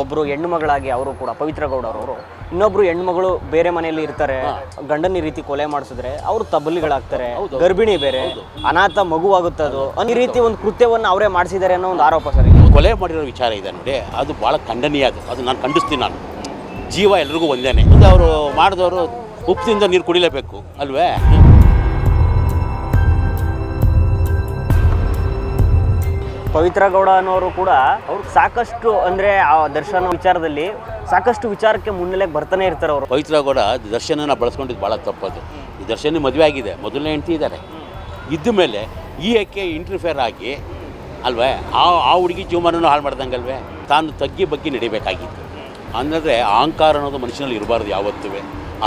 ಒಬ್ರು ಹೆಣ್ಣು ಮಗಳಾಗಿ ಅವರು ಕೂಡ ಪವಿತ್ರ ಗೌಡ ಅವರು. ಇನ್ನೊಬ್ರು ಹೆಣ್ಮಗಳು ಬೇರೆ ಮನೆಯಲ್ಲಿ ಇರ್ತಾರೆ ಗಂಡನ ಈ ರೀತಿ ಕೊಲೆ ಮಾಡಿಸಿದ್ರೆ ಅವರು ತಬ್ಬಲಿಗಳಾಗ್ತಾರೆ ಗರ್ಭಿಣಿ ಬೇರೆ ಅನಾಥ ಮಗುವಾಗುತ್ತೆ ಅದು. ಈ ರೀತಿ ಒಂದು ಕೃತ್ಯವನ್ನು ಅವರೇ ಮಾಡಿಸಿದ್ದಾರೆ ಅನ್ನೋ ಒಂದು ಆರೋಪ ಸರ್. ಕೊಲೆ ಮಾಡಿರೋ ವಿಚಾರ ಇದೆ ನೋಡಿ ಅದು ಭಾಳ ಖಂಡನೀಯ ಅದು. ಅದು ನಾನು ಖಂಡಿಸ್ತೀನಿ ನಾನು. ಜೀವ ಎಲ್ರಿಗೂ ಒಂದೇನೆ. ಅವರು ಮಾಡಿದವರು ಉಪ್ಪಿನಿಂದ ನೀರು ಕುಡಿಲೇಬೇಕು ಅಲ್ವೇ? ಪವಿತ್ರ ಗೌಡ ಅನ್ನೋರು ಕೂಡ ಅವ್ರು ಸಾಕಷ್ಟು ಅಂದ್ರೆ ಆ ದರ್ಶನ ವಿಚಾರದಲ್ಲಿ ಸಾಕಷ್ಟು ವಿಚಾರಕ್ಕೆ ಮುನ್ನೆಲೆಗೆ ಬರ್ತಾನೆ ಇರ್ತಾರೆ ಅವರು. ಪವಿತ್ರ ಗೌಡ ದರ್ಶನನ ಬಳಸ್ಕೊಂಡಿದ್ದು ಭಾಳ ತಪ್ಪದು ಈ ದರ್ಶನ ಮದುವೆ ಆಗಿದೆ ಮೊದಲನೇ ಹೆಂಡತಿ ಇದ್ದಾರೆ ಇದ್ದ ಮೇಲೆ ಈ ಏಕೆ ಇಂಟರ್ಫಿಯರ್ ಆಗಿ ಅಲ್ವೇ? ಆ ಆ ಹುಡುಗಿ ಜೀವಮಾನನೂ ಹಾಳು ಮಾಡ್ದಂಗಲ್ವೇ? ತಾನು ತಗ್ಗಿ ಬಗ್ಗೆ ನಡಿಬೇಕಾಗಿತ್ತು. ಅಂದರೆ ಅಹಂಕಾರ ಅನ್ನೋದು ಮನುಷ್ಯನಲ್ಲಿ ಇರಬಾರ್ದು ಯಾವತ್ತೂ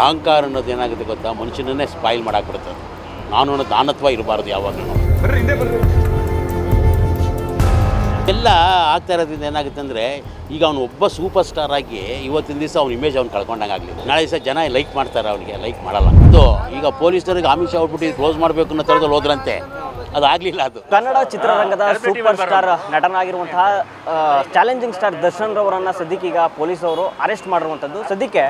ಅಹಂಕಾರ ಅನ್ನೋದು ಏನಾಗುತ್ತೆ ಗೊತ್ತಾ? ಮನುಷ್ಯನನ್ನೇ ಸ್ಪಾಯಿಲ್ ಮಾಡಾಕ್ಬಿಡ್ತದೆ ನಾನು ಅನ್ನೋ ದಾನತ್ವ ಇರಬಾರ್ದು ಯಾವಾಗಲೂ. ಎಲ್ಲ ಆಗ್ತಾ ಇರೋದ್ರಿಂದ ಏನಾಗುತ್ತೆ ಅಂದರೆ ಈಗ ಅವನು ಒಬ್ಬ ಸೂಪರ್ ಸ್ಟಾರ್ ಆಗಿ ಇವತ್ತಿನ ದಿವಸ ಅವ್ನ ಇಮೇಜ್ ಅವ್ನು ಕಳ್ಕೊಂಡಂಗೆ ಆಗಲಿಲ್ಲ. ನಾಳೆ ದಿವಸ ಜನ ಲೈಕ್ ಮಾಡ್ತಾರೆ ಅವನಿಗೆ ಲೈಕ್ ಮಾಡಲ್ಲ. ಅದು ಈಗ ಪೊಲೀಸರಿಗೆ ಆಮಿಷ ಹೋಗ್ಬಿಟ್ಟು ಕ್ಲೋಸ್ ಮಾಡಬೇಕು ಅನ್ನೋ ಥರದಲ್ಲಿ ಹೋದ್ರಂತೆ. ಅದು ಆಗಲಿಲ್ಲ ಅದು. ಕನ್ನಡ ಚಿತ್ರರಂಗದ ಸೂಪರ್ ಸ್ಟಾರ್ ನಟನಾಗಿರುವಂತಹ ಚಾಲೆಂಜಿಂಗ್ ಸ್ಟಾರ್ ದರ್ಶನ್ ರವರನ್ನ ಸದ್ಯಕ್ಕೆ ಈಗ ಪೊಲೀಸ್ ಅವರು ಅರೆಸ್ಟ್ ಮಾಡಿರುವಂಥದ್ದು. ಸದ್ಯಕ್ಕೆ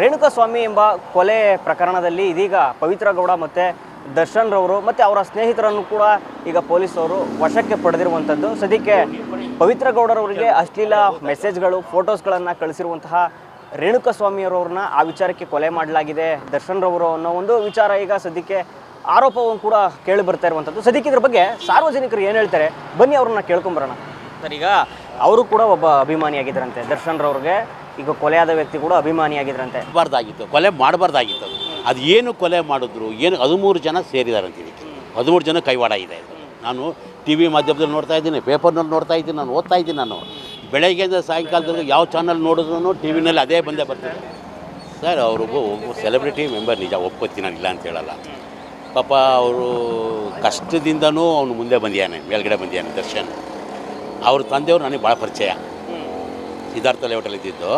ರೇಣುಕಾ ಸ್ವಾಮಿ ಎಂಬ ಕೊಲೆ ಪ್ರಕರಣದಲ್ಲಿ ಇದೀಗ ಪವಿತ್ರ ಗೌಡ ಮತ್ತೆ ದರ್ಶನ್ ಮತ್ತು ಅವರ ಸ್ನೇಹಿತರನ್ನು ಕೂಡ ಈಗ ಪೊಲೀಸ್ ಅವರು ವಶಕ್ಕೆ ಪಡೆದಿರುವಂಥದ್ದು. ಸದ್ಯಕ್ಕೆ ಪವಿತ್ರ ಗೌಡರವರಿಗೆ ಅಶ್ಲೀಲ ಮೆಸೇಜ್ಗಳು, ಫೋಟೋಸ್ಗಳನ್ನು ಕಳಿಸಿರುವಂತಹ ರೇಣುಕಾ ಸ್ವಾಮಿಯವರವ್ರನ್ನ ಆ ವಿಚಾರಕ್ಕೆ ಕೊಲೆ ಮಾಡಲಾಗಿದೆ ದರ್ಶನ್ ರವರು ಅನ್ನೋ ಒಂದು ವಿಚಾರ ಈಗ ಸದ್ಯಕ್ಕೆ ಆರೋಪವನ್ನು ಕೂಡ ಕೇಳಿ ಬರ್ತಾ ಇರುವಂಥದ್ದು. ಸದ್ಯಕ್ಕೆ ಇದ್ರ ಬಗ್ಗೆ ಸಾರ್ವಜನಿಕರು ಏನು ಹೇಳ್ತಾರೆ? ಬನ್ನಿ ಅವ್ರನ್ನ ಕೇಳ್ಕೊಂಬರೋಣ. ಸರ್, ಈಗ ಅವರು ಕೂಡ ಒಬ್ಬ ಅಭಿಮಾನಿಯಾಗಿದ್ದರಂತೆ. ದರ್ಶನ್ರವ್ರಿಗೆ ಈಗ ಕೊಲೆಯಾದ ವ್ಯಕ್ತಿ ಕೂಡ ಅಭಿಮಾನಿಯಾಗಿದ್ರಂತೆ ಬಾರ್ದಾಗಿತ್ತು ಕೊಲೆ ಮಾಡಬಾರ್ದಾಗಿತ್ತು ಅದು. ಅದು ಏನು ಕೊಲೆ ಮಾಡಿದ್ರು ಏನು ಹದಿಮೂರು ಜನ ಸೇರಿದ್ದಾರೆ ಅಂತ ಇದಕ್ಕೆ ಹದಿಮೂರು ಜನ ಕೈವಾಡ ಇದೆ ನಾನು ಟಿ ವಿ ಮಾಧ್ಯಮದಲ್ಲಿ ನೋಡ್ತಾ ಇದ್ದೀನಿ ಪೇಪರ್ನಲ್ಲಿ ನೋಡ್ತಾ ಇದ್ದೀನಿ ನಾನು ಓದ್ತಾ ಇದ್ದೀನಿ ನಾನು. ಬೆಳಗ್ಗೆಯಿಂದ ಸಾಯಂಕಾಲದಲ್ಲಿ ಯಾವ ಚಾನಲ್ ನೋಡಿದ್ರು ಟಿ ವಿನಲ್ಲಿ ಅದೇ ಬಂದೇ ಬರ್ತಿದೆ. ಸರ್ ಅವ್ರಿಗೂ ಒಬ್ಬ ಸೆಲೆಬ್ರಿಟಿ ಮೆಂಬರ್ ನಿಜ ಒಪ್ಕೋತೀನಿ ನಾನು ಇಲ್ಲ ಅಂತ ಹೇಳಲ್ಲ. ಪಾಪ ಅವರು ಕಷ್ಟದಿಂದನೂ ಅವನು ಮುಂದೆ ಬಂದಿಯಾನೆ ಮೇಲ್ಗಡೆ ಬಂದಿಯಾನೆ ದರ್ಶನ್. ಅವ್ರ ತಂದೆಯವರು ನನಗೆ ಭಾಳ ಪರಿಚಯ. ಸಿದ್ಧಾರ್ಥ ಲೇಔಟಲ್ಲಿ ಇದ್ದಿದ್ದು.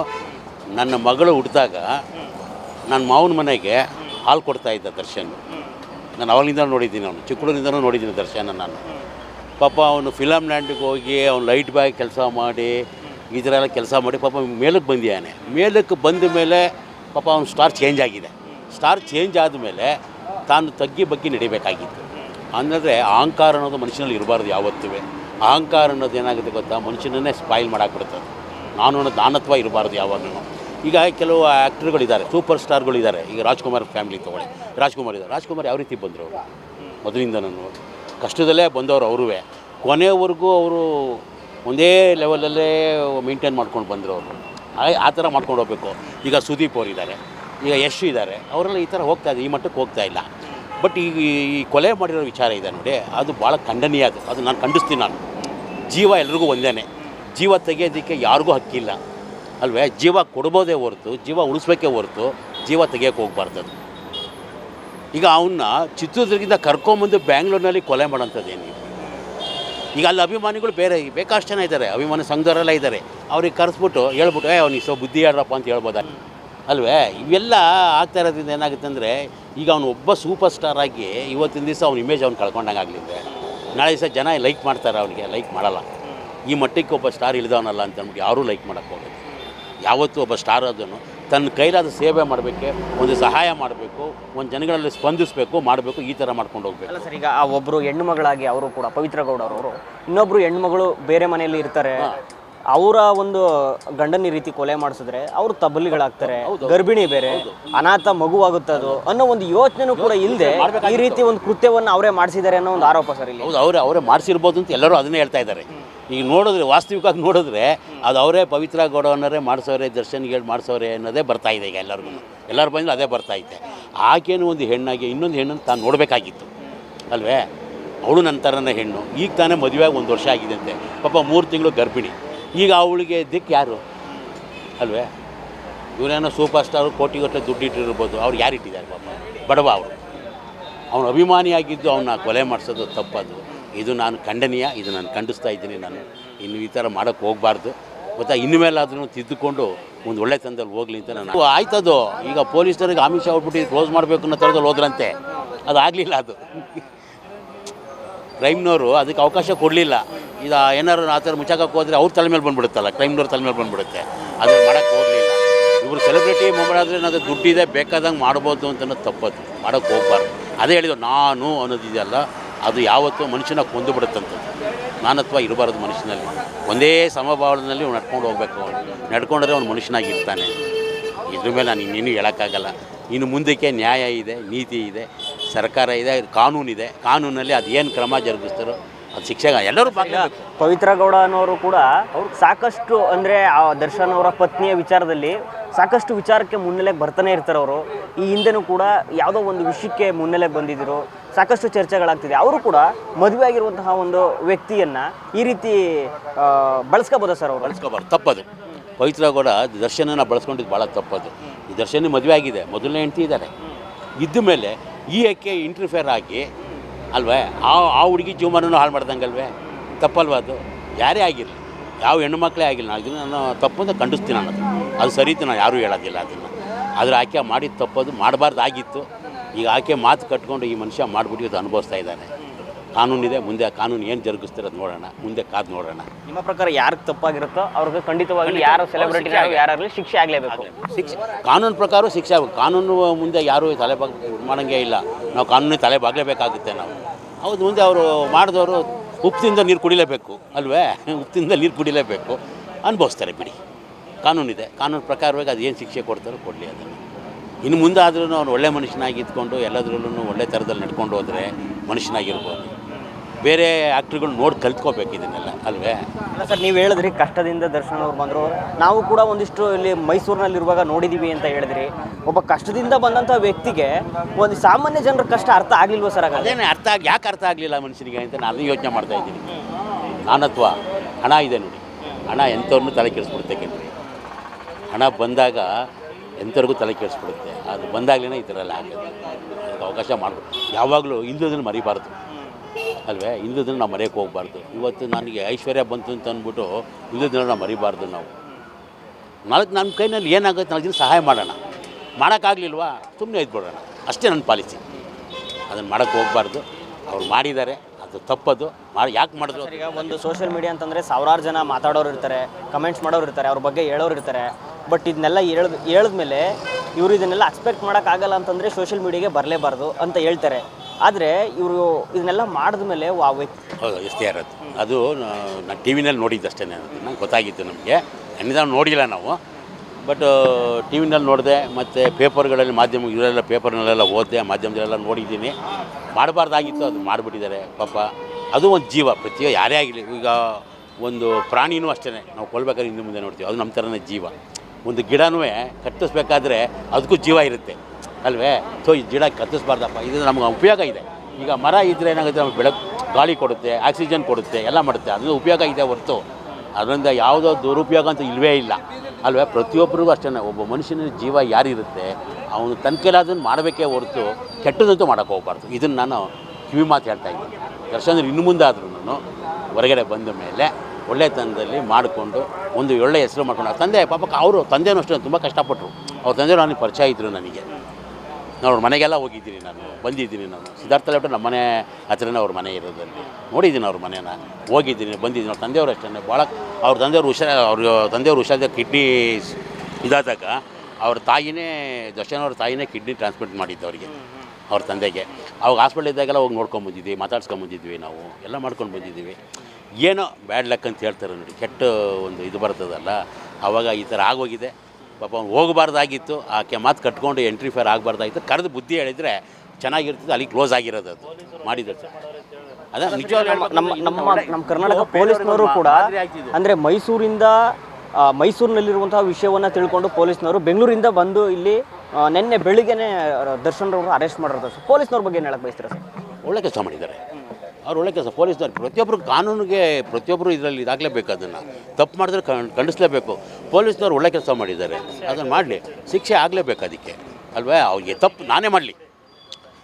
ನನ್ನ ಮಗಳು ಹುಟ್ಟಿದಾಗ ನನ್ನ ಮಾವನ ಮನೆಗೆ ಹಾಲು ಕೊಡ್ತಾ ಇದ್ದ ದರ್ಶನ್. ನಾನು ಅವಾಗಿಂದ ನೋಡಿದ್ದೀನಿ ಅವನು ಚಿಕ್ಕುಳಿಂದನೂ ನೋಡಿದ್ದೀನಿ ದರ್ಶನ ನಾನು. ಪಾಪ ಅವನು ಫಿಲಮ್ ಲ್ಯಾಂಡಿಗೆ ಹೋಗಿ ಅವ್ನು ಲೈಟ್ ಬ್ಯಾಗ್ ಕೆಲಸ ಮಾಡಿ ಈ ಕೆಲಸ ಮಾಡಿ, ಪಾಪ ಮೇಲಕ್ಕೆ ಬಂದಿದ್ದಾನೆ ಮೇಲಕ್ಕೆ ಬಂದ ಮೇಲೆ ಪಾಪ ಅವ್ನು ಸ್ಟಾರ್ ಚೇಂಜ್ ಆಗಿದೆ. ಸ್ಟಾರ್ ಚೇಂಜ್ ಆದಮೇಲೆ ತಾನು ತಗ್ಗಿ ಬಗ್ಗೆ ನಡಿಬೇಕಾಗಿತ್ತು. ಅಂದರೆ ಅಹಂಕಾರ ಅನ್ನೋದು ಮನುಷ್ಯನಲ್ಲಿ ಇರಬಾರ್ದು ಯಾವತ್ತೂ ಅಹಂಕಾರ ಅನ್ನೋದು ಏನಾಗುತ್ತೆ ಗೊತ್ತಾ? ಮನುಷ್ಯನನ್ನೇ ಸ್ಪಾಯಿಲ್ ಮಾಡಾಕ್ಬಿಡ್ತದೆ. ನಾನು ಅನ್ನೋ ದಾನತ್ವ ಇರಬಾರ್ದು ಯಾವಾಗಲೂ. ಈಗ ಕೆಲವು ಆ್ಯಕ್ಟ್ರುಗಳಿದ್ದಾರೆ ಸೂಪರ್ ಸ್ಟಾರ್ಗಳಿದ್ದಾರೆ. ಈಗ ರಾಜ್ಕುಮಾರ್ ಫ್ಯಾಮಿಲಿ ತೊಗೊಳ್ಳಿ. ರಾಜ್ಕುಮಾರ್ ಇದ್ದಾರೆ. ರಾಜ್ಕುಮಾರ್ ಯಾವ ರೀತಿ ಬಂದರು? ಅವರು ಮೊದಲಿಂದ ನಾನು ಕಷ್ಟದಲ್ಲೇ ಬಂದವರು ಅವರೂ ಕೊನೆವರೆಗೂ ಅವರು ಒಂದೇ ಲೆವೆಲಲ್ಲೇ ಮೇಂಟೈನ್ ಮಾಡ್ಕೊಂಡು ಬಂದರು ಅವರು. ಆ- ಥರ ಮಾಡ್ಕೊಂಡು ಹೋಗ್ಬೇಕು. ಈಗ ಸುದೀಪ್ ಅವರು ಇದ್ದಾರೆ ಈಗ ಯಶ್ ಇದ್ದಾರೆ. ಅವರೆಲ್ಲ ಈ ಥರ ಹೋಗ್ತಾ ಇದೆ. ಈ ಮಟ್ಟಕ್ಕೆ ಹೋಗ್ತಾ ಇಲ್ಲ. ಬಟ್ ಈಗ ಈ- ಈ ಕೊಲೆ ಮಾಡಿರೋ ವಿಚಾರ ಇದೆ ನೋಡಿ. ಅದು ಭಾಳ ಖಂಡನೀಯ. ಅದು ಅದು ನಾನು ಖಂಡಿಸ್ತೀನಿ ನಾನು. ಜೀವ ಎಲ್ರಿಗೂ ಒಂದೇ ಜೀವ ತೆಗೆಯೋದಕ್ಕೆ ಯಾರಿಗೂ ಹಕ್ಕಿಲ್ಲ. ಅಲ್ವೇ ಜೀವ ಕೊಡ್ಬೋದೇ ಹೊರತು ಜೀವ ಉಳಿಸ್ಬೇಕೇ ಹೊರತು ಜೀವ ತೆಗಿಯೋಕೆ ಹೋಗ್ಬಾರ್ದು ಈಗ ಅವನ್ನ ಚಿತ್ರದುರ್ಗದಿಂದ ಕರ್ಕೊಂಬಂದು ಬ್ಯಾಂಗ್ಳೂರಿನಲ್ಲಿ ಕೊಲೆ ಮಾಡೋಂಥದ್ದೇನು? ಈಗ ಅಲ್ಲಿ ಅಭಿಮಾನಿಗಳು ಬೇರೆ ಬೇಕಾಷ್ಟು ಜನ ಇದ್ದಾರೆ ಅಭಿಮಾನಿ ಸಂಘದವರೆಲ್ಲ ಇದ್ದಾರೆ. ಅವ್ರಿಗೆ ಕರೆಸ್ಬಿಟ್ಟು ಹೇಳ್ಬಿಟ್ಟು ಏ ಅವ್ನಿಗೆ ಸೊ ಬುದ್ಧಿ ಹೇಳ್ರಪ್ಪ ಅಂತ ಹೇಳ್ಬೋದ? ಅಲ್ವೇ ಇವೆಲ್ಲ ಆಗ್ತಾ ಇರೋದ್ರಿಂದ ಏನಾಗುತ್ತೆ ಅಂದರೆ ಈಗ ಅವನು ಒಬ್ಬ ಸೂಪರ್ ಸ್ಟಾರ್ ಆಗಿ ಇವತ್ತಿನ ದಿವಸ ಅವ್ನ ಇಮೇಜ್ ಅವ್ನು ಕಳ್ಕೊಂಡಂಗೆ ಆಗಲಿದೆ ನಾಳೆ ದಿವಸ ಜನ ಲೈಕ್ ಮಾಡ್ತಾರೆ ಅವನಿಗೆ ಲೈಕ್ ಮಾಡಲ್ಲ. ಈ ಮಟ್ಟಕ್ಕೆ ಒಬ್ಬ ಸ್ಟಾರ್ ಇಳಿದವನಲ್ಲ ಅಂತ ಅಂದ್ಬಿಟ್ಟು ಯಾರೂ ಲೈಕ್ ಮಾಡೋಕ್ಕೆ ಹೋಗೋದು ಯಾವತ್ತೂ ಒಬ್ಬ ಸ್ಟಾರ್ ಅದನ್ನು ತನ್ನ ಕೈಲಾದ ಸೇವೆ ಮಾಡಬೇಕು ಒಂದು ಸಹಾಯ ಮಾಡಬೇಕು ಒಂದು ಜನಗಳಲ್ಲಿ ಸ್ಪಂದಿಸಬೇಕು ಮಾಡಬೇಕು ಈ ಥರ ಮಾಡ್ಕೊಂಡು ಹೋಗ್ಬೇಕು. ಅಲ್ಲ ಸರ್ ಈಗ ಆ ಒಬ್ಬರು ಹೆಣ್ಣು ಮಗಳಾಗಿ ಅವರು ಕೂಡ ಪವಿತ್ರ ಗೌಡ ಅವರು ಇನ್ನೊಬ್ಬರು ಹೆಣ್ಮಗಳು ಬೇರೆ ಮನೆಯಲ್ಲಿ ಇರ್ತಾರೆ ಅವರ ಒಂದು ಗಂಡನ ಈ ರೀತಿ ಕೊಲೆ ಮಾಡಿಸಿದ್ರೆ ಅವರು ತಬ್ಬಲಿಗಳಾಗ್ತಾರೆ ಗರ್ಭಿಣಿ ಬೇರೆ ಅನಾಥ ಮಗುವಾಗುತ್ತೆ ಅದು ಅನ್ನೋ ಒಂದು ಯೋಚನೆನೂ ಕೂಡ ಇಲ್ಲದೆ ಈ ರೀತಿ ಒಂದು ಕೃತ್ಯವನ್ನು ಅವರೇ ಮಾಡಿಸಿದ್ದಾರೆ ಅನ್ನೋ ಒಂದು ಆರೋಪ ಸರ್ ಇಲ್ಲಿ. ಹೌದು ಅವರೇ ಅವರೇ ಮಾಡಿಸಿರ್ಬೋದು ಅಂತ ಎಲ್ಲರೂ ಅದನ್ನೇ ಹೇಳ್ತಾ ಇದ್ದಾರೆ. ಈಗ ನೋಡಿದ್ರೆ, ವಾಸ್ತವಿಕವಾಗಿ ನೋಡಿದ್ರೆ ಅದು ಅವರೇ ಪವಿತ್ರ ಗೌಡವನ್ನರೇ ಮಾಡಿಸೋರೆ ದರ್ಶನ್ಗೆ ಹೇಳಿ ಮಾಡಿಸೋರೆ ಅನ್ನೋದೇ ಬರ್ತಾ ಇದೆ ಈಗ ಎಲ್ಲರಿಗೂ ಎಲ್ಲರ ಬಂದರೆ ಅದೇ ಬರ್ತಾ ಐತೆ. ಆಕೆನೂ ಒಂದು ಹೆಣ್ಣಾಗಿ, ಇನ್ನೊಂದು ಹೆಣ್ಣನ್ನು ತಾನು ನೋಡಬೇಕಾಗಿತ್ತು. ಅಲ್ವೇ? ಅವಳು ನನ್ನ ಹೆಣ್ಣು. ಈಗ ತಾನೇ ಮದುವೆಯಾಗಿ ಒಂದು ವರ್ಷ ಆಗಿದೆ ಅಂತೆ. ಪಾಪ ಮೂರು ತಿಂಗಳು ಗರ್ಭಿಣಿ. ಈಗ ಅವಳಿಗೆ ದಿಕ್ಕು ಯಾರು? ಅಲ್ವೇ? ಇವರೇನೋ ಸೂಪರ್ ಸ್ಟಾರು, ಕೋಟಿಗಟ್ಟಲೆ ದುಡ್ಡು ಇಟ್ಟಿರ್ಬೋದು. ಅವ್ರು ಯಾರು ಇಟ್ಟಿದ್ದಾರೆ ಪಾಪ? ಬಡವ ಅವರು. ಅವನು ಅಭಿಮಾನಿಯಾಗಿದ್ದು ಅವನ್ನ ಕೊಲೆ ಮಾಡಿಸೋದು ತಪ್ಪದು. ಇದು ನಾನು ಖಂಡನೀಯ, ಇದು ನಾನು ಖಂಡಿಸ್ತಾ ಇದ್ದೀನಿ, ನಾನು ಇನ್ನು ಈ ಥರ ಮಾಡೋಕ್ಕೆ ಹೋಗಬಾರ್ದು. ಮತ್ತು ಇನ್ಮೇಲಾದ್ರೂ ತಿದ್ದುಕೊಂಡು ಒಂದು ಒಳ್ಳೆ ತಂದಲ್ಲಿ ಹೋಗ್ಲಿ ಅಂತ ನಾನು ಆಯ್ತದು ಈಗ ಪೊಲೀಸರಿಗೆ ಆಮಿಷ ಹೋಗ್ಬಿಟ್ಟು ಕ್ಲೋಸ್ ಮಾಡಬೇಕು ಅನ್ನೋ ಥರದಲ್ಲಿ ಹೋದ್ರಂತೆ. ಅದು ಆಗಲಿಲ್ಲ ಅದು. ಕ್ರೈಮ್ನವರು ಅದಕ್ಕೆ ಅವಕಾಶ ಕೊಡಲಿಲ್ಲ. ಇದು ಏನಾರು ಆ ಥರ ಮುಚ್ಚಾಕಕ್ಕೆ ಹೋದರೆ ಅವ್ರ ತಲೆ ಮೇಲೆ ಬಂದ್ಬಿಡುತ್ತಲ್ಲ, ಕ್ರೈಮ್ನವ್ರ ತಲೆ ಮೇಲೆ ಬಂದ್ಬಿಡುತ್ತೆ. ಅದು ಮಾಡೋಕ್ಕೆ ಹೋಗಲಿಲ್ಲ. ಇವರು ಸೆಲೆಬ್ರಿಟಿ ಮೊಬೈಲಾದರೆ ಏನಾದರೆ ದುಡ್ಡಿದೆ, ಬೇಕಾದಂಗೆ ಮಾಡ್ಬೋದು ಅಂತ ತಪ್ಪದು. ಮಾಡೋಕ್ಕೆ ಹೋಗ್ಬಾರ್ದು. ಅದೇ ಹೇಳಿದ್ರು, ನಾನು ಅನ್ನೋದಿದೆಯಲ್ಲ ಅದು ಯಾವತ್ತೂ ಮನುಷ್ಯನ ಕೊಂದು ಬಿಡುತ್ತಂಥದ್ದು ನಾನತ್ವ ಇರಬಾರದು ಮನುಷ್ಯನಲ್ಲಿ. ಒಂದೇ ಸಮಭಾವದಲ್ಲಿ ಅವ್ನು ನಡ್ಕೊಂಡು ಹೋಗ್ಬೇಕು. ನಡ್ಕೊಂಡ್ರೆ ಅವ್ನು ಮನುಷ್ಯನಾಗಿರ್ತಾನೆ. ಇದ್ರ ಮೇಲೆ ನಾನು ಇನ್ನೇನು ಹೇಳೋಕ್ಕಾಗಲ್ಲ. ಇನ್ನು ಮುಂದಕ್ಕೆ ನ್ಯಾಯ ಇದೆ ನೀತಿ ಇದೆ ಸರ್ಕಾರ ಇದೆ ಕಾನೂನಿದೆ ಕಾನೂನಲ್ಲಿ ಅದು ಏನು ಕ್ರಮ ಜರುಗಿಸ್ತಾರೋ ಅದು ಶಿಕ್ಷೆ ಎಲ್ಲರೂ. ಪವಿತ್ರ ಗೌಡ ಅನ್ನೋರು ಕೂಡ ಅವ್ರು ಸಾಕಷ್ಟು ಅಂದರೆ ಆ ದರ್ಶನ್ ಅವರ ಪತ್ನಿಯ ವಿಚಾರದಲ್ಲಿ ಸಾಕಷ್ಟು ವಿಚಾರಕ್ಕೆ ಮುನ್ನೆಲೆಗೆ ಬರ್ತಾನೆ ಇರ್ತಾರೆ ಅವರು ಈ ಹಿಂದೆನೂ ಕೂಡ ಯಾವುದೋ ಒಂದು ವಿಷಯಕ್ಕೆ ಮುನ್ನೆಲೆಗೆ ಬಂದಿದ್ದರು ಸಾಕಷ್ಟು ಚರ್ಚೆಗಳಾಗ್ತಿದೆ. ಅವರು ಕೂಡ ಮದುವೆ ಆಗಿರುವಂತಹ ಒಂದು ವ್ಯಕ್ತಿಯನ್ನ ಈ ರೀತಿ ಬಳಸ್ಕೋಬೋದಾ ಸರ್ ಅವರು? ಬಳಸ್ಕೋಬಾರ್ದು. ತಪ್ಪದು. ಪವಿತ್ರ ಕೂಡ ದರ್ಶನನ ಬಳಸ್ಕೊಂಡಿದ್ದು ಭಾಳ ತಪ್ಪದು. ಈ ದರ್ಶನ ಮದುವೆ ಆಗಿದೆ. ಮೊದಲನೇ ಹೆಂಡ್ತಿ ಇದ್ದಾರೆ. ಇದ್ದ ಮೇಲೆ ಈ ಅಕ್ಕೆ ಇಂಟರ್ಫಿಯರ್ ಆಗಿ, ಅಲ್ವೇ? ಆ ಆ ಹುಡುಗಿ ಜೀವಮಾನನೂ ಹಾಳು ಮಾಡ್ದಂಗಲ್ವೇ? ತಪ್ಪಲ್ವ ಅದು? ಯಾರೇ ಆಗಿರಲಿ. ಯಾವ ಹೆಣ್ಣು ಮಕ್ಕಳೇ ಆಗಿಲ್ಲ ನಾನು ನಾನು ತಪ್ಪು ಅಂತ ಖಂಡಿಸ್ತೀನಿ ನಾನು. ಅದು ಅದು ಸರಿತು ನಾನು ಯಾರೂ ಹೇಳೋದಿಲ್ಲ ಅದನ್ನು. ಆದರೆ ಆಕೆ ಮಾಡಿದ ತಪ್ಪದು ಮಾಡಬಾರ್ದಾಗಿತ್ತು. ಈಗ ಆಕೆ ಮಾತು ಕಟ್ಕೊಂಡು ಈ ಮನುಷ್ಯ ಮಾಡಿಬಿಟ್ಟು ಅದು ಅನುಭವಿಸ್ತಾ ಇದ್ದಾನೆ. ಕಾನೂನಿದೆ ಮುಂದೆ ಆ ಕಾನೂನು ಏನು ಜರುಗಿಸ್ತಿರೋದು ನೋಡೋಣ ಮುಂದೆ ಕಾದು ನೋಡೋಣ. ನಿಮ್ಮ ಪ್ರಕಾರ ಯಾರಿಗೆ ತಪ್ಪಾಗಿರುತ್ತೋ ಅವ್ರಿಗೆ ಖಂಡಿತವಾಗಿ ಯಾರು ಸೆಲೆಬ್ರಿಟಿ ಯಾರಾಗಲಿ ಶಿಕ್ಷೆ ಆಗಲೇಬೇಕು. ಶಿಕ್ಷೆ ಕಾನೂನು ಪ್ರಕಾರ ಶಿಕ್ಷೆ ಆಗಬೇಕು. ಕಾನೂನು ಮುಂದೆ ಯಾರು ತಲೆ ಬಾಗ್ ಮಾಡೋಂಗೇ ಇಲ್ಲ. ನಾವು ಕಾನೂನಿಗೆ ತಲೆ ಬಾಗಲೇಬೇಕಾಗುತ್ತೆ ನಾವು. ಹೌದು ಮುಂದೆ ಅವರು ಮಾಡಿದವರು ಉಪ್ಪಿನಿಂದ ನೀರು ಕುಡಿಲೇಬೇಕು ಅಲ್ವೇ? ಉಪ್ಪಿನಿಂದ ನೀರು ಕುಡಿಲೇಬೇಕು. ಅನುಭವಿಸ್ತಾರೆ ಬಿಡಿ. ಕಾನೂನಿದೆ ಕಾನೂನು ಪ್ರಕಾರವಾಗಿ ಅದು ಏನು ಶಿಕ್ಷೆ ಕೊಡ್ತಾರೋ ಕೊಡಲಿ ಅದನ್ನು. ಇನ್ನು ಮುಂದೆ ಆದ್ರೂ ಅವ್ನು ಒಳ್ಳೆ ಮನುಷ್ಯನಾಗಿ ಇದ್ಕೊಂಡು ಎಲ್ಲದರಲ್ಲೂ ಒಳ್ಳೆ ಥರದಲ್ಲಿ ನಡ್ಕೊಂಡು ಹೋದರೆ ಮನುಷ್ಯನಾಗಿರ್ಬೋದು. ಬೇರೆ ಆ್ಯಕ್ಟ್ರುಗಳು ನೋಡಿ ಕಲ್ತ್ಕೋಬೇಕು ಇದನ್ನೆಲ್ಲ ಅಲ್ವೇ? ಅಲ್ಲ ಸರ್ ನೀವು ಹೇಳಿದ್ರಿ ಕಷ್ಟದಿಂದ ದರ್ಶನ ಅವ್ರು ಬಂದರು. ನಾವು ಕೂಡ ಒಂದಿಷ್ಟು ಇಲ್ಲಿ ಮೈಸೂರಿನಲ್ಲಿರುವಾಗ ನೋಡಿದ್ದೀವಿ ಅಂತ ಹೇಳಿದ್ರಿ. ಒಬ್ಬ ಕಷ್ಟದಿಂದ ಬಂದಂಥ ವ್ಯಕ್ತಿಗೆ ಒಂದು ಸಾಮಾನ್ಯ ಜನರ ಕಷ್ಟ ಅರ್ಥ ಆಗಲಿಲ್ವ ಸರ್ ಅದೇನೇ ಅರ್ಥ ಆಗಿ ಯಾಕೆ ಅರ್ಥ ಆಗಲಿಲ್ಲ ಮನುಷ್ಯನಿಗೆ ಅಂತ ನಾನು ಯೋಚನೆ ಮಾಡ್ತಾ ಇದ್ದೀನಿ. ನಾನತ್ವ ಹಣ ಇದೆ ನೋಡಿ. ಹಣ ಎಂಥವ್ರನ್ನೂ ತಲೆ ಕೆಡಿಸ್ಬಿಡುತ್ತೆ ಕಣ್ರಿ ಹಣ ಬಂದಾಗ ಎಂಥವ್ರಿಗೂ ತಲೆ ಕೆಡಿಸ್ಬಿಡುತ್ತೆ. ಅದು ಬಂದಾಗಲೇ ಈ ಥರ ಎಲ್ಲ ಆಗುತ್ತೆ. ಅದಕ್ಕೆ ಅವಕಾಶ ಮಾಡಬೇಕು ಯಾವಾಗಲೂ ಹಿಂದೂದನ್ನು ಮರಿಬಾರ್ದು. ಅಲ್ವೇ? ಹಿಂದೂದನ್ನು ನಾವು ಮರೆಯೋಕ್ಕೆ ಹೋಗ್ಬಾರ್ದು. ಇವತ್ತು ನನಗೆ ಐಶ್ವರ್ಯ ಬಂತು ಅಂತ ಅಂದ್ಬಿಟ್ಟು ಹಿಂದೂದನ್ನು ನಾವು ಮರಿಬಾರ್ದು ನಾವು. ನಾಲ್ಕು ನನ್ನ ಕೈನಲ್ಲಿ ಏನಾಗುತ್ತೆ ನಾಲ್ಕು ಜನ ಸಹಾಯ ಮಾಡೋಣ. ಮಾಡೋಕ್ಕಾಗಲಿಲ್ವಾ? ಸುಮ್ಮನೆ ಇದ್ಬಿಡೋಣ. ಅಷ್ಟೇ ನನ್ನ ಪಾಲಿಸಿ. ಅದನ್ನು ಮಾಡೋಕ್ಕೆ ಹೋಗಬಾರ್ದು. ಅವ್ರು ಮಾಡಿದ್ದಾರೆ. ಅದು ತಪ್ಪದು. ಮಾಡಿ ಯಾಕೆ ಮಾಡಿದ್ರು? ಈಗ ಒಂದು ಸೋಷಿಯಲ್ ಮೀಡಿಯಾ ಅಂತಂದರೆ ಸಾವಿರಾರು ಜನ ಮಾತಾಡೋರು ಇರ್ತಾರೆ, ಕಮೆಂಟ್ಸ್ ಮಾಡೋರು ಇರ್ತಾರೆ, ಅವ್ರ ಬಗ್ಗೆ ಹೇಳೋರು ಇರ್ತಾರೆ. ಬಟ್ ಇದನ್ನೆಲ್ಲ ಹೇಳ್ದು, ಹೇಳಿದ್ಮೇಲೆ ಇವರು ಇದನ್ನೆಲ್ಲ ಎಕ್ಸ್ಪೆಕ್ಟ್ ಮಾಡೋಕ್ಕಾಗಲ್ಲ ಅಂತಂದರೆ ಸೋಷಿಯಲ್ ಮೀಡಿಯಾಗೆ ಬರಲೇಬಾರ್ದು ಅಂತ ಹೇಳ್ತಾರೆ. ಆದರೆ ಇವರು ಇದನ್ನೆಲ್ಲ ಮಾಡಿದ ಮೇಲೆ ವ್ಯಕ್ತಿ ಹೌದು, ಎಷ್ಟೇ ಇರೋದು ಅದು ನಾನು ಟಿ ವಿನಲ್ಲಿ ನೋಡಿದ್ದು ಅಷ್ಟೇ ಗೊತ್ತಾಗಿತ್ತು ನಮಗೆ. ಅನ್ನಿದ ನೋಡಿಲ್ಲ ನಾವು. ಬಟ್ ಟಿ ವಿನಲ್ಲಿ ನೋಡಿದೆ, ಮತ್ತು ಪೇಪರ್ಗಳಲ್ಲಿ ಮಾಧ್ಯಮ, ಇವರೆಲ್ಲ ಪೇಪರ್ನಲ್ಲೆಲ್ಲ ಓದಿದೆ, ಮಾಧ್ಯಮದಲ್ಲೆಲ್ಲ ನೋಡಿದ್ದೀನಿ. ಮಾಡಬಾರ್ದಾಗಿತ್ತು, ಅದು ಮಾಡಿಬಿಟ್ಟಿದ್ದಾರೆ, ಪಾಪ. ಅದು ಒಂದು ಜೀವ ಪ್ರತಿಯೋ ಯಾರೇ ಆಗಲಿ ಈಗ ಒಂದು ಪ್ರಾಣಿನೂ ಅಷ್ಟೇ ನಾವು ಕೊಲ್ಬೇಕಾದ್ರೆ ಹಿಂದೆ ಮುಂದೆ ನೋಡ್ತೀವಿ. ಅದು ನಮ್ಮ ಥರನೇ ಜೀವ. ಒಂದು ಗಿಡನೂ ಕತ್ತರಿಸ್ಬೇಕಾದ್ರೆ ಅದಕ್ಕೂ ಜೀವ ಇರುತ್ತೆ. ಅಲ್ವೇ? ಸೊ ಈ ಗಿಡ ಕತ್ತಿಸ್ಬಾರ್ದಪ್ಪ ಇದರಿಂದ ನಮ್ಗೆ ಉಪಯೋಗ ಇದೆ. ಈಗ ಮರ ಇದ್ದರೆ ಏನಾಗುತ್ತೆ? ನಮ್ಗೆ ಬೆಳಕು ಗಾಳಿ ಕೊಡುತ್ತೆ, ಆಕ್ಸಿಜನ್ ಕೊಡುತ್ತೆ, ಎಲ್ಲ ಮಾಡುತ್ತೆ. ಅದರಿಂದ ಉಪಯೋಗ ಇದೆ ಹೊರತು. ಅದರಿಂದ ಯಾವುದೋ ದುರುಪಯೋಗ ಅಂತ ಇಲ್ಲವೇ ಇಲ್ಲ. ಅಲ್ವೇ? ಪ್ರತಿಯೊಬ್ಬರಿಗೂ ಅಷ್ಟೇ. ಒಬ್ಬ ಮನುಷ್ಯನ ಜೀವ ಯಾರಿರುತ್ತೆ? ಅವನು ತನ್ನ ಅದನ್ನು ಮಾಡಬೇಕೇ ಹೊರತು ಕೆಟ್ಟದಂತೂ ಮಾಡೋಕ್ಕೆ ಹೋಗ್ಬಾರ್ದು. ಇದನ್ನು ನಾನು ಕಿವಿ ಮಾತು ಹೇಳ್ತಾ ಇದ್ದೀನಿ. ದರ್ಶನ ಇನ್ನು ಮುಂದೆ ಆದ್ರೂ ನಾನು ಹೊರಗಡೆ ಬಂದ ಮೇಲೆ ಒಳ್ಳೆತನದಲ್ಲಿ ಮಾಡಿಕೊಂಡು ಒಂದು ಒಳ್ಳೆ ಹೆಸರು ಮಾಡ್ಕೊಂಡು ತಂದೆ, ಪಾಪ ಅವರು ತಂದೆನೂ ಅಷ್ಟೇ, ತುಂಬ ಕಷ್ಟಪಟ್ಟರು. ಅವ್ರ ತಂದೆ ನನಗೆ ಪರಿಚಯ ಇದ್ದರು ನನಗೆ. ನಾನು ಅವ್ರ ಮನೆಗೆಲ್ಲ ಹೋಗಿದ್ದೀನಿ ನಾನು, ಬಂದಿದ್ದೀನಿ ನಾನು. ಸಿದ್ಧಾರ್ಥ ಲೇಔಟ್ ನಮ್ಮ ಮನೆ ಹತ್ತಿರನೇ ಅವ್ರ ಮನೆ ಇರೋದಲ್ಲಿ. ನೋಡಿದ್ದೀನಿ ಅವ್ರ ಮನೇನ, ಹೋಗಿದ್ದೀನಿ, ಬಂದಿದ್ದೀನಿ. ಅವ್ರ ತಂದೆಯವ್ರು ಅಷ್ಟೇ ಭಾಳ ಅವ್ರ ತಂದೆಯವರು ಹುಷಾರ, ಅವ್ರ ತಂದೆಯವರು ಹುಷಾರಿದ ಕಿಡ್ನಿ ಇದಾದಾಗ ಅವ್ರ ತಾಯಿನೇ, ದರ್ಶನವ್ರ ತಾಯಿನೇ ಕಿಡ್ನಿ ಟ್ರಾನ್ಸ್ಪ್ಲಾಂಟ್ ಮಾಡಿದ್ದು ಅವರಿಗೆ, ಅವ್ರ ತಂದೆಗೆ. ಅವಾಗ ಹಾಸ್ಪಿಟ್ಲ್ ಇದ್ದಾಗೆಲ್ಲ ಹೋಗಿ ನೋಡ್ಕೊಂಡು ಬಂದಿದ್ವಿ ಮಾತಾಡ್ಸ್ಕೊಂಡು ನಾವು, ಎಲ್ಲ ಮಾಡ್ಕೊಂಡು ಬಂದಿದ್ದೀವಿ. ಏನೋ ಬ್ಯಾಡ್ ಲಕ್ ಅಂತ ಹೇಳ್ತಾರೆ ನೋಡಿ ಕೆಟ್ಟ ಒಂದು ಇದು ಬರ್ತದಲ್ಲ ಆವಾಗ ಈ ಥರ ಆಗೋಗಿದೆ. ಪಾಪ ಅವ್ನು ಹೋಗಬಾರ್ದಾಗಿತ್ತು ಆಕೆ ಮಾತು ಕಟ್ಕೊಂಡು ಎಂಟ್ರಿ ಫೇರ್ ಆಗಬಾರ್ದಾಗಿತ್ತು ಕರೆದು ಬುದ್ಧಿ ಹೇಳಿದರೆ ಚೆನ್ನಾಗಿರ್ತದೆ ಅಲ್ಲಿ ಕ್ಲೋಸ್ ಆಗಿರೋದು ಅದು ಮಾಡಿದ್ದು ಅದೇ ನಿಜವಾಗ್ಲೂ ನಮ್ಮ ನಮ್ಮ ನಮ್ಮ ಕರ್ನಾಟಕ ಪೊಲೀಸ್ನವರು ಕೂಡ ಅಂದರೆ ಮೈಸೂರಿಂದ ಮೈಸೂರಿನಲ್ಲಿರುವಂತಹ ವಿಷಯವನ್ನು ತಿಳ್ಕೊಂಡು ಪೊಲೀಸ್ನವರು ಬೆಂಗಳೂರಿಂದ ಬಂದು ಇಲ್ಲಿ ನಿನ್ನೆ ಬೆಳಿಗ್ಗೆನೆ ದರ್ಶನ್ ಅವರು ಅರೆಸ್ಟ್ ಮಾಡಿರೋದು. ಸರ್ ಪೊಲೀಸ್ನವ್ರ ಬಗ್ಗೆ ಏನು ಹೇಳಕ್ಕೆ ಬಯಸ್ತೀರಾ ಸರ್? ಒಳ್ಳೆ ಕೆಲಸ ಮಾಡಿದ್ದಾರೆ. ಅವ್ರು ಒಳ್ಳೆ ಕೆಲಸ. ಪೊಲೀಸ್ನವ್ರು ಪ್ರತಿಯೊಬ್ಬರು ಕಾನೂನಿಗೆ ಪ್ರತಿಯೊಬ್ಬರು ಇದರಲ್ಲಿ ಇದಾಗಲೇಬೇಕು ಅದನ್ನು. ತಪ್ಪು ಮಾಡಿದ್ರೆ ಖಂಡಿಸಲೇಬೇಕು. ಪೊಲೀಸ್ನವ್ರು ಒಳ್ಳೆ ಕೆಲಸ ಮಾಡಿದ್ದಾರೆ. ಅದನ್ನು ಮಾಡಲಿ. ಶಿಕ್ಷೆ ಆಗಲೇಬೇಕು ಅದಕ್ಕೆ. ಅಲ್ವೇ? ಅವ್ರಿಗೆ ತಪ್ಪು ನಾನೇ ಮಾಡಲಿ.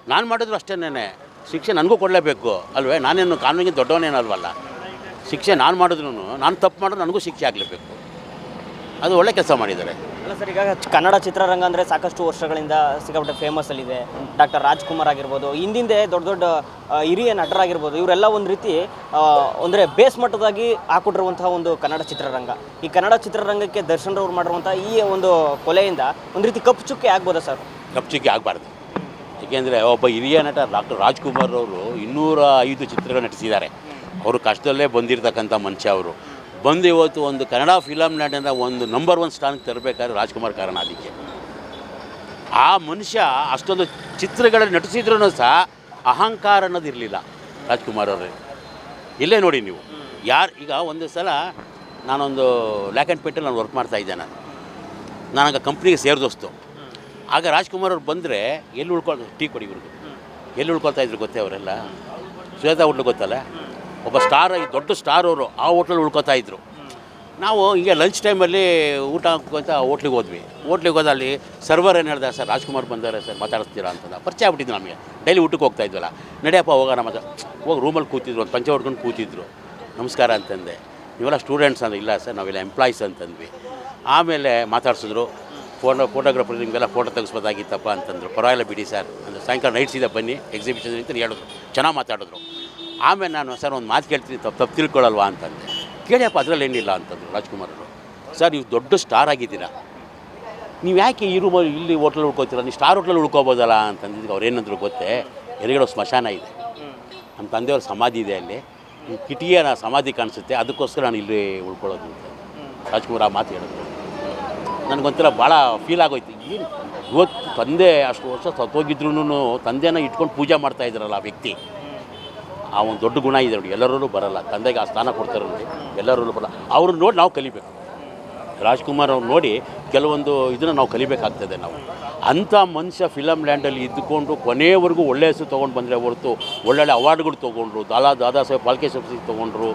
ನಾನು ಮಾಡಿದ್ರು ಅಷ್ಟೇನೇ ಶಿಕ್ಷೆ ನನಗೂ ಕೊಡಲೇಬೇಕು. ಅಲ್ವೇ? ನಾನೇನು ಕಾನೂನಿಗೆ ದೊಡ್ಡವನೇನಲ್ವಲ್ಲ? ಶಿಕ್ಷೆ ನಾನು ಮಾಡಿದ್ರು ನಾನು ತಪ್ಪು ಮಾಡಿದ್ರೆ ನನಗೂ ಶಿಕ್ಷೆ ಆಗಲೇಬೇಕು. ಅದು ಒಳ್ಳೆ ಕೆಲಸ ಮಾಡಿದ್ದಾರೆ. ಅಲ್ಲ ಸರ್, ಈಗ ಕನ್ನಡ ಚಿತ್ರರಂಗ ಅಂದರೆ ಸಾಕಷ್ಟು ವರ್ಷಗಳಿಂದ ಸಿಕ್ಕಾಪಟ್ಟೆ ಫೇಮಸ್ ಅಲ್ಲಿದೆ. ಡಾಕ್ಟರ್ ರಾಜ್ಕುಮಾರ್ ಆಗಿರ್ಬೋದು, ಹಿಂದಿಂದೆ ದೊಡ್ಡ ದೊಡ್ಡ ಹಿರಿಯ ನಟರಾಗಿರ್ಬೋದು, ಇವರೆಲ್ಲ ಒಂದು ರೀತಿ ಅಂದರೆ ಬೇಸ್ ಮಟ್ಟದಾಗಿ ಹಾಕೊಟ್ಟಿರುವಂತಹ ಒಂದು ಕನ್ನಡ ಚಿತ್ರರಂಗ. ಈ ಕನ್ನಡ ಚಿತ್ರರಂಗಕ್ಕೆ ದರ್ಶನ್ ಅವ್ರು ಮಾಡಿರುವಂಥ ಈ ಒಂದು ಕೊಲೆಯಿಂದ ಒಂದು ರೀತಿ ಕಪ್ಪು ಚುಕ್ಕಿ ಆಗ್ಬೋದಾ ಸರ್? ಕಪ್ಚಿಗೆ ಆಗಬಾರ್ದು. ಏಕೆಂದರೆ ಒಬ್ಬ ಹಿರಿಯ ನಟ ಡಾಕ್ಟರ್ ರಾಜ್ಕುಮಾರ್ ಅವರು ಇನ್ನೂರ ಐದು ಚಿತ್ರಗಳು ನಟಿಸಿದ್ದಾರೆ. ಅವರು ಕಷ್ಟದಲ್ಲೇ ಬಂದಿರತಕ್ಕಂಥ ಮನುಷ್ಯ ಅವರು. ಬಂದು ಇವತ್ತು ಒಂದು ಕನ್ನಡ ಫಿಲಮ್ ನಟನ ಒಂದು ನಂಬರ್ ಒನ್ ಸ್ಥಾನಕ್ಕೆ ತರಬೇಕಾದ್ರೆ ರಾಜ್ಕುಮಾರ್ ಕಾರಣ ಅದಕ್ಕೆ. ಆ ಮನುಷ್ಯ ಅಷ್ಟೊಂದು ಚಿತ್ರಗಳಲ್ಲಿ ನಟಿಸಿದ್ರೂ ಸಹ ಅಹಂಕಾರ ಅನ್ನೋದು ಇರಲಿಲ್ಲ ರಾಜ್ಕುಮಾರ್ ಅವರೇ. ಇಲ್ಲೇ ನೋಡಿ ನೀವು. ಯಾರು, ಈಗ ಒಂದು ಸಲ ನಾನೊಂದು ಲ್ಯಾಕ್ ಆ್ಯಂಡ್ ಪೇಟಲ್ಲಿ ನಾನು ವರ್ಕ್ ಮಾಡ್ತಾ ಇದ್ದೆ ನಾನು. ನನಗೆ ಕಂಪ್ನಿಗೆ ಸೇರಿದೋಸ್ತು ಆಗ ರಾಜ್ಕುಮಾರ್ ಅವ್ರು ಬಂದರೆ ಎಲ್ಲಿ ಉಳ್ಕೊಳ್ ಟೀ ಕೊಡಿ ಇವ್ರಿಗೆ. ಎಲ್ಲಿ ಉಳ್ಕೊಳ್ತಾ ಇದ್ರು ಗೊತ್ತೇ ಅವರೆಲ್ಲ? ಶ್ವೇತಾ ಹೋಟ್ಲು ಗೊತ್ತಲ್ಲ? ಒಬ್ಬ ಸ್ಟಾರ್ ದೊಡ್ಡ ಸ್ಟಾರ್ ಅವರು ಆ ಹೋಟ್ಲಲ್ಲಿ ಉಳ್ಕೊತಾ ಇದ್ರು. ನಾವು ಹೀಗೆ ಲಂಚ್ ಟೈಮಲ್ಲಿ ಊಟ ಹಾಕೋಂತ ಹೋಟ್ಲಿಗೆ ಹೋದ್ವಿ. ಹೋಟ್ಲಿಗೆ ಹೋದ ಅಲ್ಲಿ ಸರ್ವರ್ ಏನು ಹೇಳ್ದೆ, ಸರ್, ರಾಜ್ಕುಮಾರ್ ಬಂದಾರೆ ಸರ್, ಮಾತಾಡಿಸ್ತೀರಾ? ಅಂತ ಪರಿಚಯ ಆಗ್ಬಿಟ್ಟಿದ್ದು ನಮಗೆ. ಡೈಲಿ ಊಟಕ್ಕೆ ಹೋಗ್ತಾ ಇದ್ವಲ್ಲ. ನಡೆಯಪ್ಪ, ಹೋಗೋಣ ಮತ್ತೆ ಹೋಗಿ ರೂಮಲ್ಲಿ ಕೂತಿದ್ರು, ಒಂದು ಪಂಚೆ ಹೊಡ್ಕೊಂಡು ಕೂತಿದ್ರು. ನಮಸ್ಕಾರ, ಅಂತಂದೆ. ನೀವೆಲ್ಲ ಸ್ಟೂಡೆಂಟ್ಸ್ ಅಂದ್ರೆ ಇಲ್ಲ, ಸರ್, ನಾವೆಲ್ಲ ಎಂಪ್ಲಾಯೀಸ್ ಅಂತಂದ್ವಿ. ಆಮೇಲೆ ಮಾತಾಡ್ಸಿದ್ರು. ಫೋಟೋ ಫೋಟೋಗ್ರಾಫರ್ ನಿಮಗೆಲ್ಲ ಫೋಟೋ ತೆಗಿಸ್ಬೋದಾಗಿತ್ತಪ್ಪ ಅಂತಂದ್ರು. ಪರವಾಗಿಲ್ಲ ಬಿಡಿ, ಸರ್. ಅಂದರೆ ಸಾಯಂಕಾಲ ನೈಟ್ಸ್ ಇದೆ, ಬನ್ನಿ ಎಕ್ಸಿಬಿಷನ್ ಅಂತ ಹೇಳಿದ್ರು. ಚೆನ್ನಾಗಿ ಮಾತಾಡಿದ್ರು. ಆಮೇಲೆ ನಾನು ಸರ್ ಒಂದು ಮಾತು ಕೇಳ್ತೀನಿ, ತಪ್ಪು ತಪ್ಪು ತಿಳ್ಕೊಳ್ಳಲ್ವಾ ಅಂತಂದೆ. ಕೇಳಿಯಪ್ಪ, ಅದರಲ್ಲಿ ಏನಿಲ್ಲ ಅಂತಂದರು ರಾಜ್ಕುಮಾರ್ ಅವರು. ಸರ್, ನೀವು ದೊಡ್ಡ ಸ್ಟಾರ್ ಆಗಿದ್ದೀರಾ. ನೀವು ಯಾಕೆ ಈ ರೂಮಲ್ಲಿ ಇಲ್ಲಿ ಹೋಟ್ಲಲ್ಲಿ ಉಳ್ಕೋತೀರ? ನೀವು ಸ್ಟಾರ್ ಹೋಟ್ಲಲ್ಲಿ ಉಳ್ಕೋಬೋದಲ್ಲ? ಅಂತಂದಿದ್ದು ಅವ್ರು ಏನಂದ್ರು ಗೊತ್ತೇ ಎದುರುಗಡೆ ಸ್ಮಶಾನ ಇದೆ. ನಮ್ಮ ತಂದೆಯವ್ರ ಸಮಾಧಿ ಇದೆ ಅಲ್ಲಿ. ಈ ಕಿಟಿಗೆಯ ಸಮಾಧಿ ಕಾಣಿಸುತ್ತೆ. ಅದಕ್ಕೋಸ್ಕರ ನಾನು ಇಲ್ಲಿ ಉಳ್ಕೊಳ್ಳೋದು ಅಂತ. ರಾಜ್ಕುಮಾರ್ ಆ ಮಾತು ಹೇಳಿದ್ರು. ನನಗೊಂಥರ ಭಾಳ ಫೀಲ್ ಆಗೋಯ್ತು. ಏನು ಇವತ್ತು ತಂದೆ ಅಷ್ಟು ವರ್ಷ ಸತ್ತೋಗಿದ್ರು ತಂದೆನ ಇಟ್ಕೊಂಡು ಪೂಜೆ ಮಾಡ್ತಾಯಿದ್ರಲ್ಲ ಆ ವ್ಯಕ್ತಿ. ಆ ಒಂದು ದೊಡ್ಡ ಗುಣ ಇದೆ ನೋಡಿ ಎಲ್ಲರೂ ಬರಲ್ಲ. ತಂದೆಗೆ ಆ ಸ್ಥಾನ ಕೊಡ್ತಾರೆ ನೋಡಿ ಎಲ್ಲರೂ ಬರಲ್ಲ. ಅವ್ರನ್ನ ನೋಡಿ ನಾವು ಕಲಿಬೇಕು. ರಾಜ್ಕುಮಾರ್ ಅವ್ರು ನೋಡಿ ಕೆಲವೊಂದು ಇದನ್ನು ನಾವು ಕಲಿಬೇಕಾಗ್ತದೆ ನಾವು. ಅಂಥ ಮನುಷ್ಯ ಫಿಲಮ್ ಲ್ಯಾಂಡಲ್ಲಿ ಇದ್ದುಕೊಂಡು ಕೊನೆಯವರೆಗೂ ಒಳ್ಳೆ ಹೆಸರು ತೊಗೊಂಡು ಬಂದರೆ ಹೊರತು ಒಳ್ಳೊಳ್ಳೆ ಅವಾರ್ಡ್ಗಳು ತೊಗೊಂಡ್ರು, ದಾಲಾ, ದಾದಾ ಸಾಹೇಬ್ ಫಾಲ್ಕೆ ಪ್ರಶಸ್ತಿ ತೊಗೊಂಡ್ರು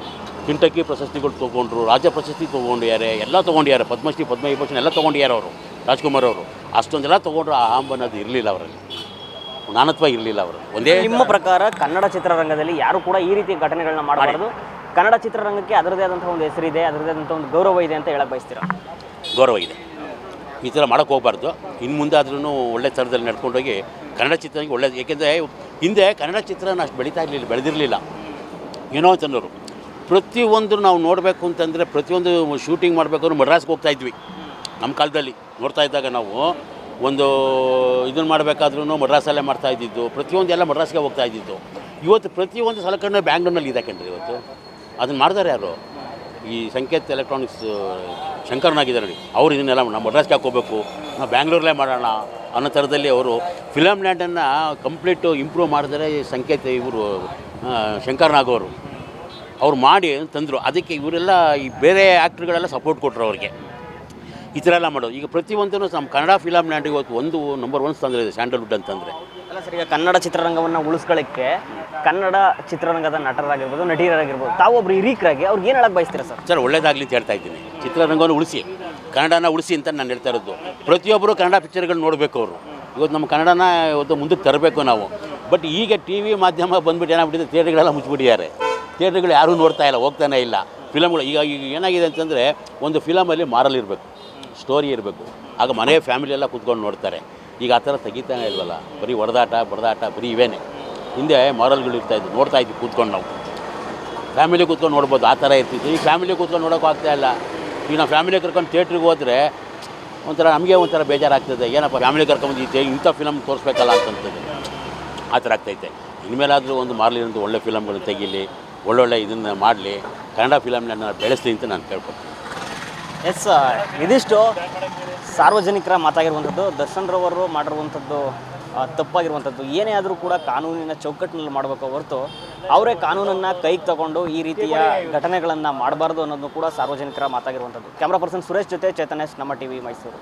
ಕಿಂಟಕಿ ಪ್ರಶಸ್ತಿಗಳು ತೊಗೊಂಡ್ರು, ರಾಜ್ಯ ಪ್ರಶಸ್ತಿ ತೊಗೊಂಡ್ಯಾರೆ ಎಲ್ಲ ತೊಗೊಂಡ್ಯಾರೆ ಪದ್ಮಶ್ರೀ, ಪದ್ಮವಿಭೂಷಣ ಎಲ್ಲ ತೊಗೊಂಡ್ಯಾರ ಅವರು, ರಾಜ್ಕುಮಾರ್ ಅವರು. ಅಷ್ಟೊಂದೆಲ್ಲ ತೊಗೊಂಡ್ರು ಆ ಅನ್ನೋದು ಇರಲಿಲ್ಲ ಅವರಲ್ಲಿ. ನಾನತ್ವ ಇರಲಿಲ್ಲ ಅವರು. ಒಂದೇ ನಿಮ್ಮ ಪ್ರಕಾರ ಕನ್ನಡ ಚಿತ್ರರಂಗದಲ್ಲಿ ಯಾರು ಕೂಡ ಈ ರೀತಿ ಘಟನೆಗಳನ್ನ ಮಾಡಬಾರದು. ಕನ್ನಡ ಚಿತ್ರರಂಗಕ್ಕೆ ಅದರದೇ ಆದಂತಹ ಒಂದು ಹೆಸರಿದೆ ಅದರದೇ ಆದಂತಹ ಒಂದು ಗೌರವ ಇದೆ ಅಂತ ಹೇಳಕ್ ಬಯಸ್ತೀರಾ? ಗೌರವ ಇದೆ. ಈ ಥರ ಮಾಡಕ್ಕೆ ಹೋಗ್ಬಾರ್ದು. ಇನ್ನು ಮುಂದೆ ಆದ್ರೂ ಒಳ್ಳೆ ಥರದಲ್ಲಿ ನಡ್ಕೊಂಡೋಗಿ ಕನ್ನಡ ಚಿತ್ರಕ್ಕೆ ಒಳ್ಳೆ ಏಕೆಂದರೆ ಹಿಂದೆ ಕನ್ನಡ ಚಿತ್ರನ ಅಷ್ಟು ಬೆಳೀತಾ ಇರಲಿಲ್ಲ ಬೆಳೆದಿರಲಿಲ್ಲ. ಏನೋ ಜನರು ಪ್ರತಿಯೊಂದು ನಾವು ನೋಡಬೇಕು ಅಂತಂದರೆ ಪ್ರತಿಯೊಂದು ಶೂಟಿಂಗ್ ಮಾಡಬೇಕಾದ್ರೂ ಮಡ್ರಾಸ್ಗೆ ಹೋಗ್ತಾ ಇದ್ವಿ. ನಮ್ಮ ಕಾಲದಲ್ಲಿ ನೋಡ್ತಾ ಇದ್ದಾಗ ನಾವು ಒಂದು ಇದನ್ನು ಮಾಡಬೇಕಾದ್ರೂ ಮಡ್ರಾಸಲ್ಲೇ ಮಾಡ್ತಾ ಇದ್ದಿದ್ದು, ಪ್ರತಿಯೊಂದು ಎಲ್ಲ ಮಡ್ರಾಸ್ಗೆ ಹೋಗ್ತಾ ಇದ್ದಿದ್ದು. ಇವತ್ತು ಪ್ರತಿಯೊಂದು ಸಲಕರಣೆ ಬ್ಯಾಂಗ್ಳೂರ್ನಲ್ಲಿ ಇದೆ ಕಣ್ರಿ ಇವತ್ತು. ಅದನ್ನು ಮಾಡ್ತಾರೆ ಯಾರು? ಈ ಸಂಕೇತ್ ಎಲೆಕ್ಟ್ರಾನಿಕ್ಸ್ ಶಂಕರ್ನಾಗಿದ್ದಾರೆ ನೋಡಿ. ಅವ್ರು ಇದನ್ನೆಲ್ಲ ನಮ್ಮ ಮಡ್ರಾಸ್ಗೆ ಹಾಕೋಬೇಕು ನಾವು ಬ್ಯಾಂಗ್ಳೂರಲ್ಲೇ ಮಾಡೋಣ ಅನ್ನೋ ಥರದಲ್ಲಿ ಅವರು ಫಿಲಮ್ ಲ್ಯಾಂಡನ್ನು ಕಂಪ್ಲೀಟು ಇಂಪ್ರೂವ್ ಮಾಡಿದರೆ ಸಂಕೇತ್ ಇವರು ಶಂಕರ್ನಾಗವರು ಅವ್ರು ಮಾಡಿ ತಂದರು. ಅದಕ್ಕೆ ಇವರೆಲ್ಲ ಈ ಬೇರೆ ಆ್ಯಕ್ಟ್ರುಗಳೆಲ್ಲ ಸಪೋರ್ಟ್ ಕೊಟ್ಟರು ಅವ್ರಿಗೆ. ಈ ಥರ ಎಲ್ಲ ಮಾಡೋದು. ಈಗ ಪ್ರತಿಯೊಂದೂ ನಮ್ಮ ಕನ್ನಡ ಫಿಲಮ್ ಲ್ಯಾಂಡ್ ಇವತ್ತು ಒಂದು ನಂಬರ್ ಒನ್ ಸ್ಥಾನದಲ್ಲಿದೆ ಇದೆ ಸ್ಯಾಂಡಲ್ವುಡ್ ಅಂತಂದರೆ. ಅಲ್ಲ ಸರ್ ಈಗ ಕನ್ನಡ ಚಿತ್ರರಂಗವನ್ನು ಉಳಿಸ್ಕೊಳ್ಳೋಕ್ಕೆ ಕನ್ನಡ ಚಿತ್ರರಂಗದ ನಟರಾಗಿರ್ಬೋದು ನಟಿಯರಾಗಿರ್ಬೋದು ತಾವೊಬ್ಬರು ಹಿರೀಕರಾಗಿ ಅವ್ರಿಗೆ ಏನು ಹೇಳಕ್ಕೆ ಬಯಸ್ತೀರಾ ಸರ್? ಸರ್ ಒಳ್ಳೇದಾಗಲಿ ಅಂತ ಹೇಳ್ತಾ ಇದ್ದೀನಿ. ಚಿತ್ರರಂಗವನ್ನು ಉಳಿಸಿ. ಕನ್ನಡನ ಉಳಿಸಿ ಅಂತ ನಾನು ಹೇಳ್ತಾ ಇರೋದು. ಪ್ರತಿಯೊಬ್ಬರು ಕನ್ನಡ ಪಿಕ್ಚರ್ಗಳು ನೋಡಬೇಕು ಅವರು. ಇವತ್ತು ನಮ್ಮ ಕನ್ನಡನ ಇವತ್ತು ಮುಂದಕ್ಕೆ ತರಬೇಕು ನಾವು. ಬಟ್ ಈಗ ಟಿ ವಿ ಮಾಧ್ಯಮ ಬಂದ್ಬಿಟ್ಟು ಏನಾಗ್ಬಿಟ್ಟಿದೆ? ಥಿಯೇಟ್ರ್ಗಳೆಲ್ಲ ಮುಚ್ಚಿಬಿಟ್ಟಿದ್ದಾರೆ. ಥಿಯೇಟ್ರ್ಗಳು ಯಾರೂ ನೋಡ್ತಾ ಇಲ್ಲ ಹೋಗ್ತಾನೆ ಇಲ್ಲ. ಫಿಲಮ್ಗಳು ಈಗ ಈಗ ಏನಾಗಿದೆ ಅಂತಂದರೆ ಒಂದು ಫಿಲಮಲ್ಲಿ ಮಾರಲ್ ಇರಬೇಕು. ಸ್ಟೋರಿ ಇರಬೇಕು. ಆಗ ಮನೆ ಫ್ಯಾಮಿಲಿ ಎಲ್ಲ ಕೂತ್ಕೊಂಡು ನೋಡ್ತಾರೆ. ಈಗ ಆ ಥರ ತೆಗಿತಾನೆ ಇಲ್ವಲ್ಲ? ಬರೀ ಹೊಡೆದಾಟ, ಬಡದಾಟ, ಬರೀ ಇವೇನೆ. ಹಿಂದೆ ಮಾರಲ್ಗಳು ಇರ್ತಾಯಿದ್ವು ನೋಡ್ತಾ ಇದ್ವಿ ಕೂತ್ಕೊಂಡು ನಾವು. ಫ್ಯಾಮಿಲಿ ಕೂತ್ಕೊಂಡು ನೋಡ್ಬೋದು, ಆ ಥರ ಇರ್ತಿತ್ತು. ಈಗ ಫ್ಯಾಮಿಲಿ ಕೂತ್ಕೊಂಡು ನೋಡೋಕೆ ಆಗ್ತಾ ಇಲ್ಲ. ಈಗ ನಾವು ಫ್ಯಾಮಿಲಿ ಕರ್ಕೊಂಡು ಥಿಯೇಟ್ರಿಗೆ ಹೋದರೆ ಒಂಥರ ನಮಗೆ ಒಂಥರ ಬೇಜಾರಾಗ್ತದೆ. ಏನಪ್ಪ, ಫ್ಯಾಮಿಲಿ ಕರ್ಕೊಂಬಂದಿದ್ದೆ ಇಂಥ ಫಿಲಮ್ ತೋರಿಸ್ಬೇಕಲ್ಲ ಅಂತಂತದ್ದು ಆ ಥರ ಆಗ್ತೈತೆ ಇನ್ಮೇಲಾದರೂ ಒಂದು ಮಾರ್ಲಿನಂತ ಒಳ್ಳೆ ಫಿಲಮ್ಗಳನ್ನ ತೆಗೀಲಿ, ಒಳ್ಳೊಳ್ಳೆ ಇದನ್ನು ಮಾಡಲಿ, ಕನ್ನಡ ಫಿಲಮ್ನ ಬೆಳೆಸಲಿ ಅಂತ ನಾನು ಕೇಳ್ಕೊತೀನಿ ಎಸ್ ಇದಿಷ್ಟು ಸಾರ್ವಜನಿಕರ ಮಾತಾಗಿರುವಂಥದ್ದು, ದರ್ಶನ್ ರವರು ಮಾಡಿರುವಂಥದ್ದು ತಪ್ಪಾಗಿರುವಂಥದ್ದು, ಏನೇ ಆದರೂ ಕೂಡ ಕಾನೂನಿನ ಚೌಕಟ್ಟಿನಲ್ಲಿ ಮಾಡಬೇಕು ಹೊರತು ಅವರೇ ಕಾನೂನನ್ನು ಕೈಗೆ ತಗೊಂಡು ಈ ರೀತಿಯ ಘಟನೆಗಳನ್ನು ಮಾಡಬಾರ್ದು ಅನ್ನೋದು ಕೂಡ ಸಾರ್ವಜನಿಕರ ಮಾತಾಗಿರುವಂಥದ್ದು. ಕ್ಯಾಮ್ರಾ ಪರ್ಸನ್ ಸುರೇಶ್ ಜೊತೆ ಚೇತನೇಶ್ ನಮ್ಮ ಟಿವಿ ಮೈಸೂರು.